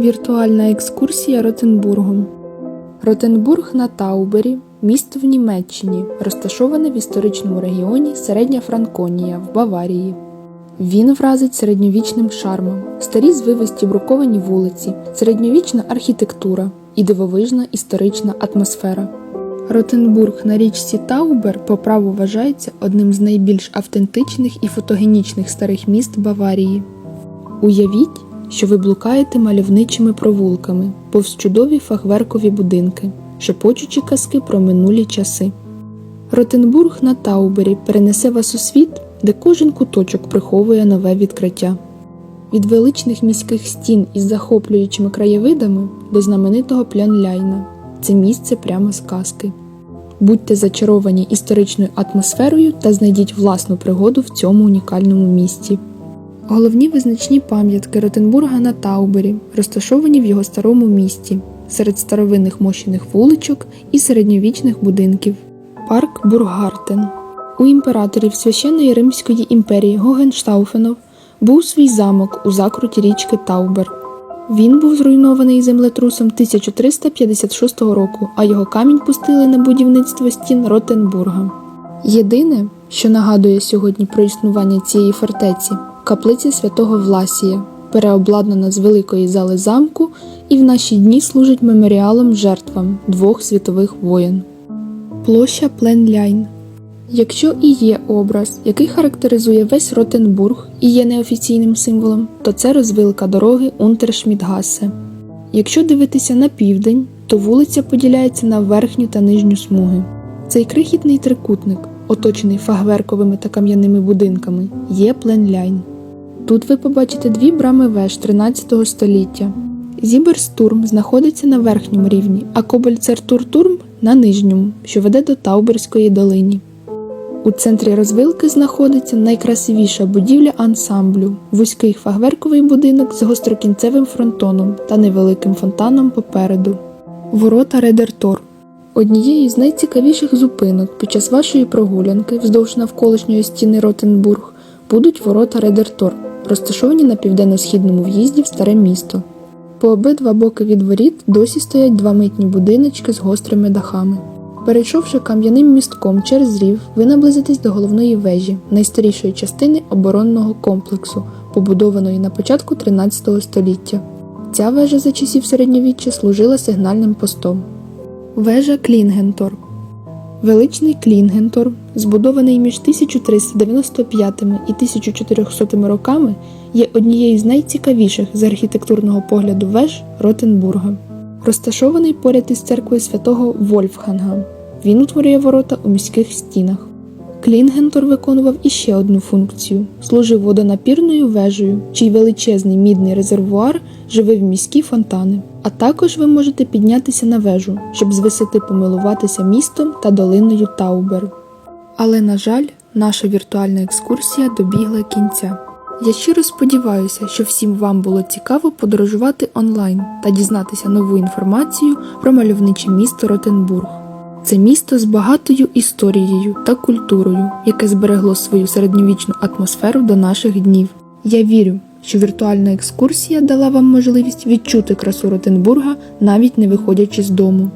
Віртуальна екскурсія Ротенбургом. Ротенбург на Таубері місто в Німеччині, розташоване в історичному регіоні Середня Франконія в Баварії. Він вразить середньовічним шармом, старі звивисті бруковані вулиці, середньовічна архітектура і дивовижна історична атмосфера. Ротенбург на річці Таубер по праву вважається одним з найбільш автентичних і фотогенічних старих міст Баварії. Уявіть, що ви блукаєте мальовничими провулками, повз чудові фахверкові будинки, шепочучі казки про минулі часи. Ротенбург на Таубері перенесе вас у світ, де кожен куточок приховує нове відкриття. Від величних міських стін із захоплюючими краєвидами до знаменитого Плянляйна це місце прямо з казки. Будьте зачаровані історичною атмосферою та знайдіть власну пригоду в цьому унікальному місті. Головні визначні пам'ятки Ротенбурга на Таубері розташовані в його старому місті, серед старовинних мощених вуличок і середньовічних будинків. Парк Бургартен. У імператорів священної Римської імперії Гогенштауфенов був свій замок у закруті річки Таубер. Він був зруйнований землетрусом 1356 року, а його камінь пустили на будівництво стін Ротенбурга. Єдине, що нагадує сьогодні про існування цієї фортеці, каплиця святого Власія, переобладнана з великої зали замку і в наші дні служить меморіалом жертвам двох світових воєн. Площа Пленляйн. Якщо і є образ, який характеризує весь Ротенбург і є неофіційним символом, то це розвилка дороги Унтершмідгасе. Якщо дивитися на південь, то вулиця поділяється на верхню та нижню смуги. Цей крихітний трикутник, оточений фахверковими та кам'яними будинками, є Пленляйн. Тут ви побачите дві брами веж 13 століття. Зіберстурм знаходиться на верхньому рівні, а Кобальцертуртурм на нижньому, що веде до Тауберської долині. У центрі розвилки знаходиться найкрасивіша будівля ансамблю вузький фахверковий будинок з гострокінцевим фронтоном та невеликим фонтаном попереду. Ворота Редертор. Однією з найцікавіших зупинок під час вашої прогулянки вздовж навколишньої стіни Ротенбург будуть ворота Редертор, розташовані на південно-східному в'їзді в старе місто. По обидва боки від воріт досі стоять два митні будиночки з гострими дахами. Перейшовши кам'яним містком через рів, ви наблизитесь до головної вежі, найстарішої частини оборонного комплексу, побудованої на початку 13 століття. Ця вежа за часів середньовіччя служила сигнальним постом. Вежа Клінгентор. Величний Клінгентор, збудований між 1395 і 1400 роками, є однією з найцікавіших з архітектурного погляду веж Ротенбурга. Розташований поряд із церквою святого Вольфганга. Він утворює ворота у міських стінах. Клінгентор виконував іще одну функцію: служив водонапірною вежею, чий величезний мідний резервуар живив міські фонтани. А також ви можете піднятися на вежу, щоб з висоти помилуватися містом та долиною Таубер. Але, на жаль, наша віртуальна екскурсія добігла кінця. Я щиро сподіваюся, що всім вам було цікаво подорожувати онлайн та дізнатися нову інформацію про мальовниче місто Ротенбург. Це місто з багатою історією та культурою, яке зберегло свою середньовічну атмосферу до наших днів. Я вірю, що віртуальна екскурсія дала вам можливість відчути красу Ротенбурга, навіть не виходячи з дому.